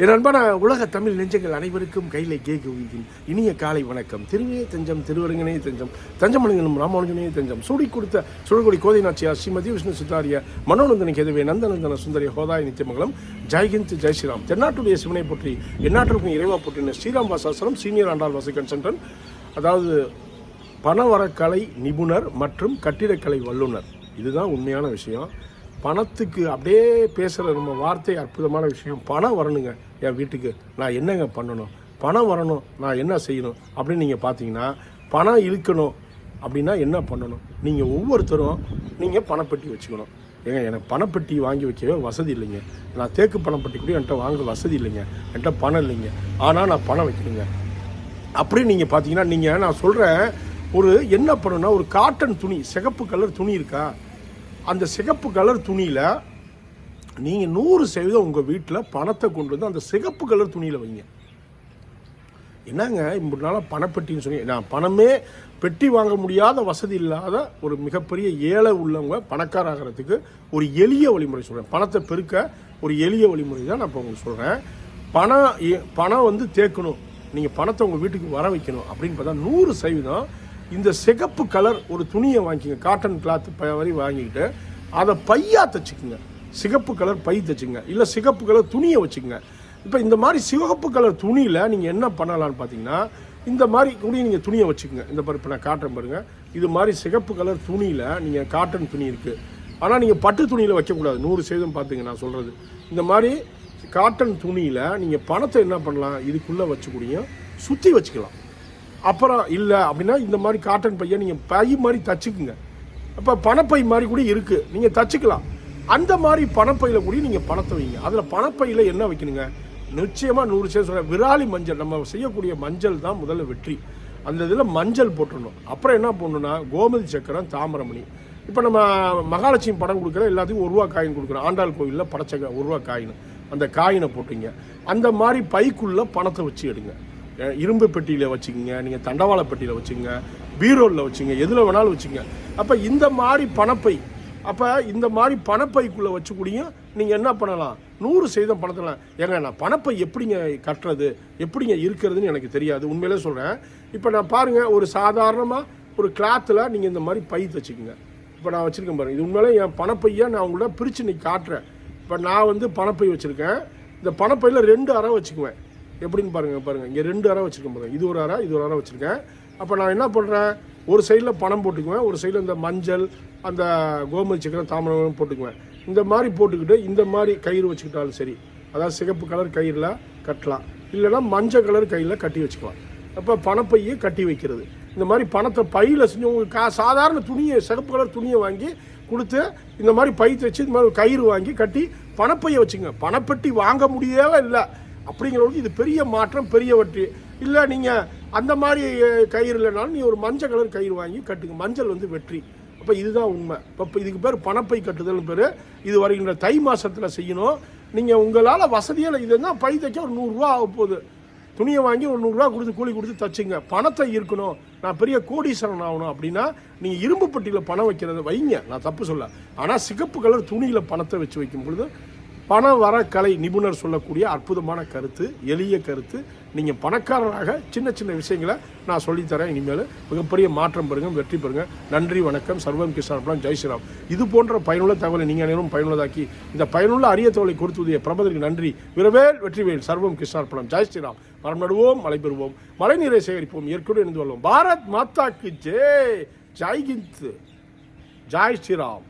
என் அன்பான உலக தமிழ் நெஞ்சங்கள் அனைவருக்கும் கையிலே கேக்குவின் இனிய காலை வணக்கம். திருவே தஞ்சம் திருவரங்கனே தஞ்சம் தஞ்சமனுங்கனும் ராமானுஜனே தஞ்சம். சூடி கொடுத்த சுழகுடி கோதை நாச்சியார் ஸ்ரீமதி விஷ்ணு சுத்தாரிய மனோநந்தன கேதவே நந்தநந்தன சுந்தரி ஹோதாய் நித்தியமங்கலம். ஜெய்ஹிந்த் ஜெய் ஸ்ரீராம். தென்னாட்டுடைய சிவனை போற்றி எந்நாட்டிற்கும் இறைவா போற்றின ஸ்ரீராம் வாசாசனம் சீனியர் ஆண்டாள் வாசி கன்சல்டன் அதாவது பணவரக்கலை நிபுணர் மற்றும் கட்டிடக்கலை வல்லுனர் இதுதான் உண்மையான விஷயம். பணத்துக்கு அப்படியே பேசுகிற நம்ம வார்த்தை அற்புதமான விஷயம். பணம் வரணுங்க என் வீட்டுக்கு. நான் என்னங்க பண்ணணும்? பணம் வரணும் நான் என்ன செய்யணும்? அப்படின்னு நீங்கள் பார்த்தீங்கன்னா பணம் இழுக்கணும் அப்படின்னா என்ன பண்ணணும்? நீங்கள் ஒவ்வொருத்தரும் நீங்கள் பணப்பெட்டி வச்சுக்கணும். ஏங்க எனக்கு பணப்பெட்டி வாங்கி வைக்கவே வசதி இல்லைங்க. நான் தேக்கு பணப்பெட்டி கூட என்கிட்ட வாங்க வசதி இல்லைங்க. என்கிட்ட பணம் இல்லைங்க. ஆனால் நான் பணம் வைக்கணுங்க. அப்படி நீங்கள் பார்த்தீங்கன்னா நீங்கள் நான் சொல்கிறேன் ஒரு என்ன பண்ணணும்னா ஒரு காட்டன் துணி சிகப்பு கலர் துணி இருக்கா? அந்த சிகப்பு கலர் துணியில் நீங்கள் நூறு சதவீதம் உங்கள் வீட்டில் பணத்தை கொண்டு வந்து அந்த சிகப்பு கலர் துணியில் வைங்க. என்னங்க இப்படி நாளாக பணப்பெட்டின்னு சொல்லி நான் பணமே பெட்டி வாங்க முடியாத வசதி இல்லாத ஒரு மிகப்பெரிய ஏழை உள்ளவங்க பணக்காராகிறதுக்கு ஒரு எளிய வழிமுறை சொல்கிறேன் பணத்தை பெருக்க ஒரு எளிய வழிமுறை தான் நான் இப்போ உங்களுக்கு சொல்கிறேன் பணம் எ- பணம் வந்து தேக்கணும். நீங்கள் பணத்தை உங்கள் வீட்டுக்கு வர வைக்கணும் அப்படின்னு பார்த்தா நூறு சதவீதம் இந்த சிகப்பு கலர் ஒரு துணியை வாங்கிக்கங்க. காட்டன் கிளாத் வரி வாங்கிக்கிட்டு அதை பையாக தைச்சிக்குங்க. சிகப்பு கலர் பை தைச்சிங்க இல்லை சிகப்பு கலர் துணியை வச்சுக்கோங்க. இப்போ இந்த மாதிரி சிவப்பு கலர் துணியில் நீங்கள் என்ன பண்ணலான்னு பார்த்தீங்கன்னா இந்த மாதிரி துணி நீங்கள் துணியை வச்சுக்கோங்க. இந்த மாதிரி இப்போ நான் காட்டுறேன் பாருங்கள் இது மாதிரி சிகப்பு கலர் துணியில் நீங்கள் காட்டன் துணி இருக்குது ஆனால் நீங்கள் பட்டு துணியில் வைக்கக்கூடாது. நூறு சதவீதம் பார்த்துங்க நான் சொல்கிறது இந்த மாதிரி காட்டன் துணியில் நீங்கள் பணத்தை என்ன பண்ணலாம்? இதுக்குள்ளே வச்சுக்கூடிய சுற்றி வச்சுக்கலாம். அப்புறம் இல்லை அப்படின்னா இந்த மாதிரி காட்டன் பையை நீங்கள் பை மாதிரி தச்சுக்குங்க. அப்போ பணப்பை மாதிரி கூட இருக்குது நீங்கள் தச்சுக்கலாம். அந்த மாதிரி பணப்பையில் கூட நீங்கள் பணத்தை வைங்க. அதில் பணப்பையில் என்ன வைக்கணுங்க? நிச்சயமாக நூறு சேர் சொல்ல விராலி மஞ்சள். நம்ம செய்யக்கூடிய மஞ்சள் தான் முதல்ல வெற்றி. அந்த இதில் மஞ்சள் போட்டுடணும். அப்புறம் என்ன பண்ணணும்னா கோமதி சக்கரம் தாமரமணி. இப்போ நம்ம மகாலட்சுமி படம் கொடுக்குற எல்லாத்துக்கும் ஒரு ரூபா காயின் கொடுக்குறோம். ஆண்டாள் கோயிலில் படைச்ச ஒரு ரூபா காயின். அந்த காயினை போட்டுங்க. அந்த மாதிரி பைக்குள்ளே பணத்தை வச்சு எடுங்க. இரும்பு பெட்டியில் வச்சுக்கோங்க நீங்கள் தண்டவாள பெட்டியில் வச்சுங்க பீரோலில் வச்சுங்க எதில் வேணாலும் வச்சுங்க. அப்போ இந்த மாதிரி பணப்பை அப்போ இந்த மாதிரி பணப்பைக்குள்ளே வச்சுக்கூடிய நீங்கள் என்ன பண்ணலாம்? நூறு சதவீதம் பணத்தில் ஏங்க நான் பணப்பை எப்படிங்க கட்டுறது? எப்படிங்க இருக்கிறதுன்னு எனக்கு தெரியாது. உண்மையிலே சொல்கிறேன் இப்போ நான் பாருங்கள் ஒரு சாதாரணமாக ஒரு கிளாத்தில் நீங்கள் இந்த மாதிரி பை தச்சுக்குங்க. இப்போ நான் வச்சுருக்கேன் பாருங்கள் இது உண்மையிலே என் பணப்பையை நான் உங்கள்கிட்ட பிரித்து நீ காட்டுறேன். இப்போ நான் வந்து பணப்பை வச்சுருக்கேன். இந்த பணப்பையில் ரெண்டு அறை வச்சுக்குவேன். எப்படின்னு பாருங்கள் பாருங்கள் இங்கே ரெண்டு அறை வச்சுருக்கேன் பாருங்கள் இது ஒரு அறை இது ஒரு அறை வச்சுருக்கேன். அப்போ நான் என்ன பண்ணுறேன் ஒரு சைடில் பணம் போட்டுக்குவேன் ஒரு சைடில் இந்த மஞ்சள் அந்த கோமதி சக்கரம் தாமிரம் போட்டுக்குவேன். இந்த மாதிரி போட்டுக்கிட்டு இந்த மாதிரி கயிறு வச்சுக்கிட்டாலும் சரி அதாவது சிகப்பு கலர் கயிறில் கட்டலாம். இல்லைன்னா மஞ்சள் கலர் கையில் கட்டி வச்சுக்கலாம். அப்போ பணப்பையை கட்டி வைக்கிறது. இந்த மாதிரி பணத்தை பையில் செஞ்சு உங்களுக்கு கா சாதாரண துணியை சிகப்பு கலர் துணியை வாங்கி கொடுத்து இந்த மாதிரி பை தைச்சு இந்த மாதிரி கயிறு வாங்கி கட்டி பணப்பையை வச்சுங்க. பணப்பெட்டி வாங்க முடியவே இல்லை. அப்படிங்கிறவங்களுக்கு இது பெரிய மாற்றம் பெரிய வெற்றி. இல்லை நீங்கள் அந்த மாதிரி கயிறு இல்லைனாலும் நீ ஒரு மஞ்சள் கலர் கயிறு வாங்கி கட்டுங்க. மஞ்சள் வந்து வெற்றி. அப்போ இதுதான் உண்மை. இப்போ இதுக்கு பேர் பணப்பை கட்டுதல் பேர். இது வருகின்ற தை மாதத்தில் செய்யணும். நீங்கள் உங்களால் வசதியாக இது பை தைக்க ஒரு நூறுரூவா ஆக போகுது. துணியை வாங்கி ஒரு நூறுரூவா கொடுத்து கூலி கொடுத்து தச்சுங்க. பணத்தை இருக்கணும் நான் பெரிய கோடீஸ்வரன் ஆகணும் அப்படின்னா நீங்கள் இரும்பு பட்டியில் பணம் வைக்கிறத வைங்க. நான் தப்பு சொல்ல. ஆனால் சிகப்பு கலர் துணியில் பணத்தை வச்சு வைக்கும் பொழுது பண வர கலை நிபுணர் சொல்லக்கூடிய அற்புதமான கருத்து எளிய கருத்து. நீங்கள் பணக்காரராக சின்ன சின்ன விஷயங்களை நான் சொல்லித்தரேன் இனிமேல் மிகப்பெரிய மாற்றம் பெறுங்க வெற்றி பெறுங்க. நன்றி வணக்கம். சர்வம் கிருஷ்ணார்பலம் ஜெய் ஸ்ரீராம். இது போன்ற பயனுள்ள தகவலை நீங்கள் அனைவரும் பயனுள்ளதாக்கி இந்த பயனுள்ள அரிய தகவலை கொடுத்துடைய பிரபதற்கு நன்றி. விரவேல் வெற்றிவேல் சர்வம் கிருஷ்ணார்பணம் ஜெய் ஸ்ரீராம். மரம் நடுவோம் மழை பெறுவோம். மழை நீரை சேகரிப்போம். இயற்கையோடு இணைந்து வருவோம் பாரத் மாதாக்கு ஜெய் ஜெய் ஜாய் ஜெய் ஸ்ரீராம்.